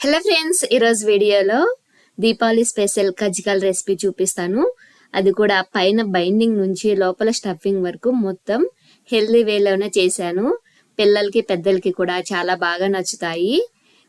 Hello friends ఈరోజు వీడియోలో Deepavali special కజ్జికాయల recipe చూపిస్తాను. అది కూడా పైన బైండింగ్ నుంచి లోపల స్టఫింగ్ వరకు మొత్తం హెల్దీ వేలోనే చేశాను. పిల్లలకి పెద్దలకి కూడా చాలా బాగా నచ్చుతాయి.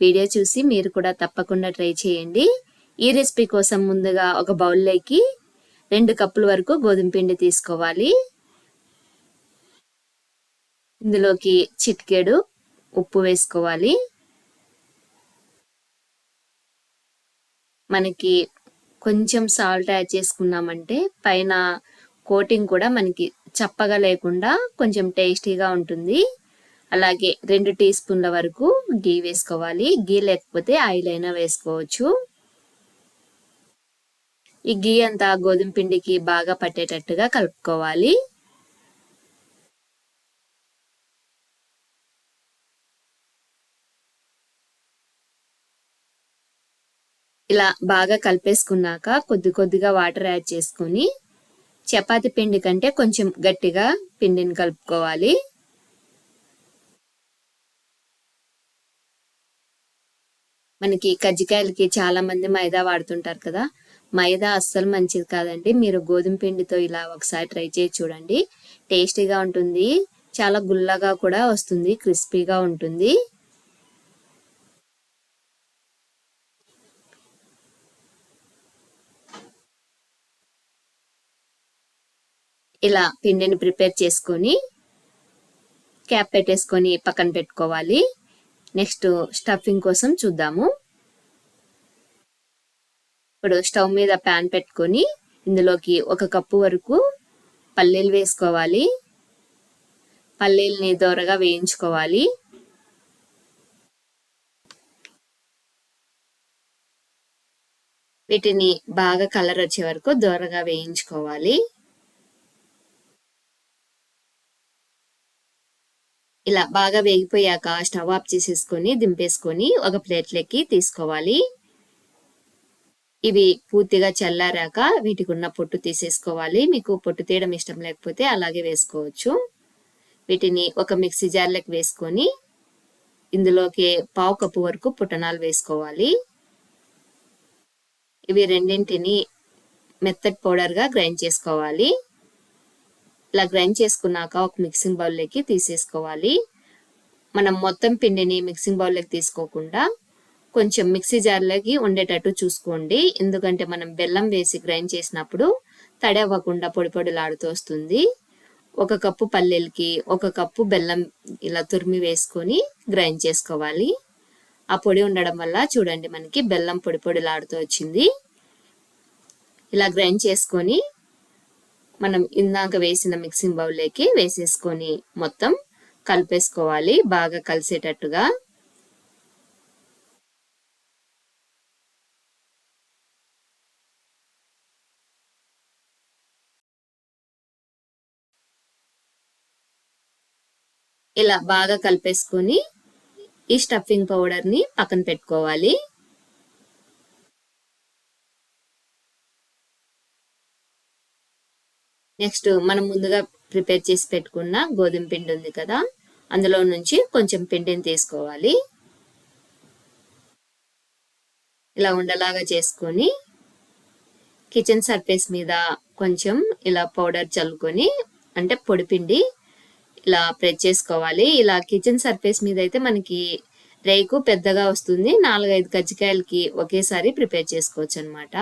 వీడియో చూసి మీరు కూడా తప్పకుండా ట్రై చేయండి. ఈ రెసిపీ కోసం ముందుగా ఒక బౌల్లోకి రెండు కప్పుల వరకు గోధుమ పిండి తీసుకోవాలి. ఇందులోకి చిటికెడు ఉప్పు వేసుకోవాలి. మనకి కొంచెం సాల్ట్ యాడ్ చేసుకున్నామంటే పైన కోటింగ్ కూడా మనకి చప్పగా లేకుండా కొంచెం టేస్టీగా ఉంటుంది. అలాగే రెండు టీ స్పూన్ల వరకు గీ వేసుకోవాలి. గీ లేకపోతే ఆయిల్ అయినా వేసుకోవచ్చు. ఈ గీ అంతా గోధుమ పిండికి బాగా పట్టేటట్టుగా కలుపుకోవాలి. ఇలా బాగా కలిపేసుకున్నాక కొద్ది కొద్దిగా వాటర్ యాడ్ చేసుకొని చపాతి పిండి కంటే కొంచెం గట్టిగా పిండిని కలుపుకోవాలి. మనకి కజ్జికాయలకి చాలా మంది మైదా వాడుతుంటారు కదా మైదా అస్సలు మంచిది కాదండి. మీరు గోధుమ పిండితో ఇలా ఒకసారి ట్రై చేసి చూడండి. టేస్టీగా ఉంటుంది చాలా గుల్లగా కూడా వస్తుంది క్రిస్పీగా ఉంటుంది. ఇలా పిండిని ప్రిపేర్ చేసుకొని క్యాప్ పెట్టేసుకొని పక్కన పెట్టుకోవాలి. నెక్స్ట్ స్టఫింగ్ కోసం చూద్దాము. ఇప్పుడు స్టవ్ మీద ప్యాన్ పెట్టుకొని ఇందులోకి ఒక కప్పు వరకు పల్లీలు వేసుకోవాలి. పల్లీల్ని దోరగా వేయించుకోవాలి. వీటిని బాగా కలర్ వచ్చే వరకు దోరగా వేయించుకోవాలి. ఇలా బాగా వేగిపోయాక స్టవ్ ఆఫ్ చేసేసుకొని దింపేసుకొని ఒక ప్లేట్లోకి తీసుకోవాలి. ఇవి పూర్తిగా చల్లారాక వీటికి ఉన్న పొట్టు తీసేసుకోవాలి. మీకు పొట్టు తీయడం ఇష్టం లేకపోతే అలాగే వేసుకోవచ్చు. వీటిని ఒక మిక్సీ జార్లోకి వేసుకొని ఇందులోకి పావు కప్పు వరకు పుట్టనాలు వేసుకోవాలి. ఇవి రెండింటిని మెత్తటి పౌడర్గా గ్రైండ్ చేసుకోవాలి. ఇలా గ్రైండ్ చేసుకున్నాక ఒక మిక్సింగ్ బౌల్లోకి తీసేసుకోవాలి. మనం మొత్తం పిండిని మిక్సింగ్ బౌల్లోకి తీసుకోకుండా కొంచెం మిక్సీ జార్లోకి ఉండేటట్టు చూసుకోండి. ఎందుకంటే మనం బెల్లం వేసి గ్రైండ్ చేసినప్పుడు తడి అవ్వకుండా పొడి పొడిలాడుతూ వస్తుంది. ఒక కప్పు పల్లెలకి ఒక కప్పు బెల్లం ఇలా తురిమి వేసుకొని గ్రైండ్ చేసుకోవాలి. ఆ పొడి ఉండడం వల్ల చూడండి మనకి బెల్లం పొడి పొడిలాడుతూ వచ్చింది. ఇలా గ్రైండ్ చేసుకొని మనం ఇందాక వేసిన మిక్సింగ్ బౌల్లోకి వేసేసుకొని మొత్తం కలిపేసుకోవాలి బాగా కలిసేటట్టుగా. ఇలా బాగా కలిపేసుకొని ఈ స్టఫింగ్ పౌడర్ని పక్కన పెట్టుకోవాలి. నెక్స్ట్ మనం ముందుగా ప్రిపేర్ చేసి పెట్టుకున్న గోధుమ పిండి ఉంది కదా అందులో నుంచి కొంచెం పిండిని తీసుకోవాలి. ఇలా ఉండలాగా చేసుకొని కిచెన్ సర్ఫేస్ మీద కొంచెం ఇలా పౌడర్ చల్లుకొని అంటే పొడిపిండి ఇలా ప్రెస్ చేసుకోవాలి. ఇలా కిచెన్ సర్ఫేస్ మీద అయితే మనకి రేకు పెద్దగా వస్తుంది. నాలుగైదు కజ్జికాయలకి ఒకేసారి ప్రిపేర్ చేసుకోవచ్చు అనమాట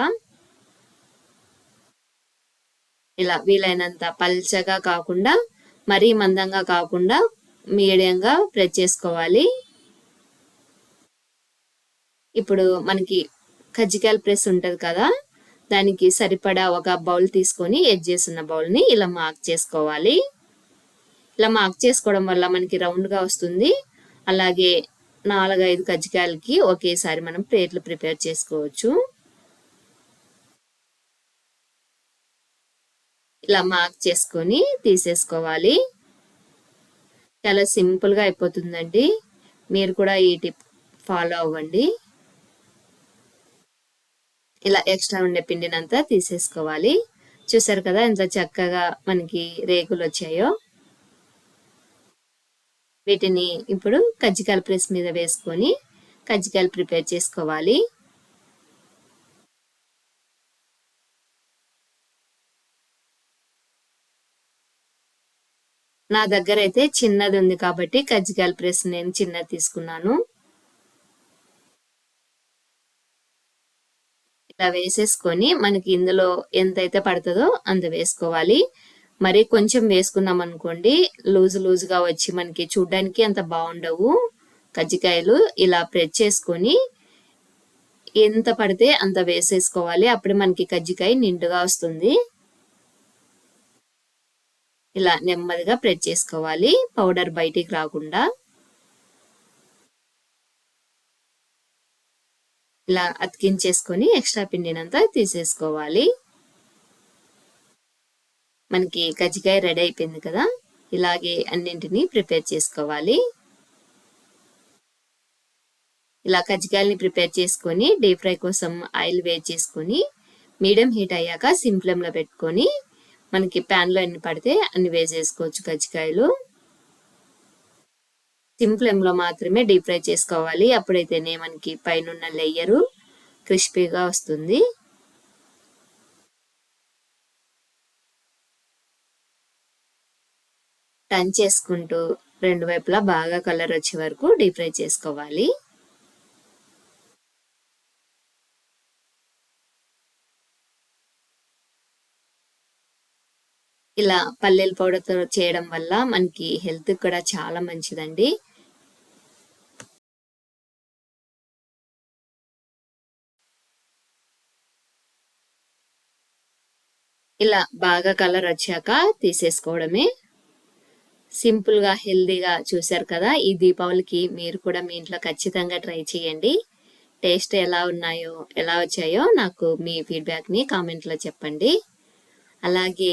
ఇలా వీలైనంత పల్చగా కాకుండా మరీ మందంగా కాకుండా మీడియంగా ప్రెస్ చేసుకోవాలి. ఇప్పుడు మనకి కజ్జికాయల ప్రెస్ ఉంటుంది కదా దానికి సరిపడా ఒక బౌల్ తీసుకొని ఎడ్ చేసిన బౌల్ని ఇలా మార్క్ చేసుకోవాలి. ఇలా మార్క్ చేసుకోవడం వల్ల మనకి రౌండ్గా వస్తుంది. అలాగే నాలుగైదు కజ్జికాయలకి ఒకేసారి మనం ప్లేట్లు ప్రిపేర్ చేసుకోవచ్చు. ఇలా మార్క్ చేసుకొని తీసేసుకోవాలి. చాలా సింపుల్గా అయిపోతుందండి. మీరు కూడా ఈ టిప్ ఫాలో అవ్వండి. ఇలా ఎక్స్ట్రా ఉండే పిండినంతా తీసేసుకోవాలి. చూసారు కదా ఎంత చక్కగా మనకి రేకులు వచ్చాయో. వీటిని ఇప్పుడు కజ్జికాయల ప్రెస్ మీద వేసుకొని కజ్జికాయలు ప్రిపేర్ చేసుకోవాలి. నా దగ్గర అయితే చిన్నది ఉంది కాబట్టి కజ్జికాయల ప్రెస్ నేను చిన్నది తీసుకున్నాను. ఇలా వేసేసుకొని మనకి ఇందులో ఎంతైతే పడుతుందో అంత వేసుకోవాలి. మరి కొంచెం వేసుకున్నాం అనుకోండి లూజ్ లూజ్గా వచ్చి మనకి చూడడానికి అంత బాగుండవు. కజ్జికాయలు ఇలా ప్రెస్ చేసుకొని ఎంత పడితే అంత వేసేసుకోవాలి. అప్పుడు మనకి కజ్జికాయ నిండుగా వస్తుంది. ఇలా నెమ్మదిగా ప్రెస్ చేసుకోవాలి. పౌడర్ బయటికి రాకుండా. ఇలా అతికించేసుకొని ఎక్స్ట్రా పిండినంతా తీసేసుకోవాలి. మనకి కజ్జికాయ రెడీ అయిపోయింది కదా? ఇలాగే అన్నింటినీ ప్రిపేర్ చేసుకోవాలి. ఇలా కజ్జికాయల్ని ప్రిపేర్ చేసుకొని డీప్ ఫ్రై కోసం ఆయిల్ వేడి చేసుకొని మీడియం హీట్ అయ్యాక సిమ్ ఫ్లేమ్లో పెట్టుకొని మనకి ప్యాన్లో ఎన్ని పడితే అన్ని వేసేసుకోవచ్చు కజ్జికాయలు. సిమ్ ఫ్లేమ్లో మాత్రమే డీప్ ఫ్రై చేసుకోవాలి. అప్పుడైతేనే మనకి పైన లేయరు క్రిస్పీగా వస్తుంది. టన్ చేసుకుంటూ రెండు వైపులా బాగా కలర్ వచ్చే వరకు డీప్ ఫ్రై చేసుకోవాలి. ఇలా పల్లెల పౌడర్తో చేయడం వల్ల మనకి హెల్త్ కూడా చాలా మంచిదండి. ఇలా బాగా కలర్ వచ్చాక తీసేసుకోవడమే. సింపుల్గా హెల్దీగా చూశారు కదా ఈ దీపావళికి మీరు కూడా మీ ఇంట్లో ఖచ్చితంగా ట్రై చేయండి. టేస్ట్ ఎలా ఉన్నాయో ఎలా వచ్చాయో నాకు మీ ఫీడ్బ్యాక్ని కామెంట్లో చెప్పండి. అలాగే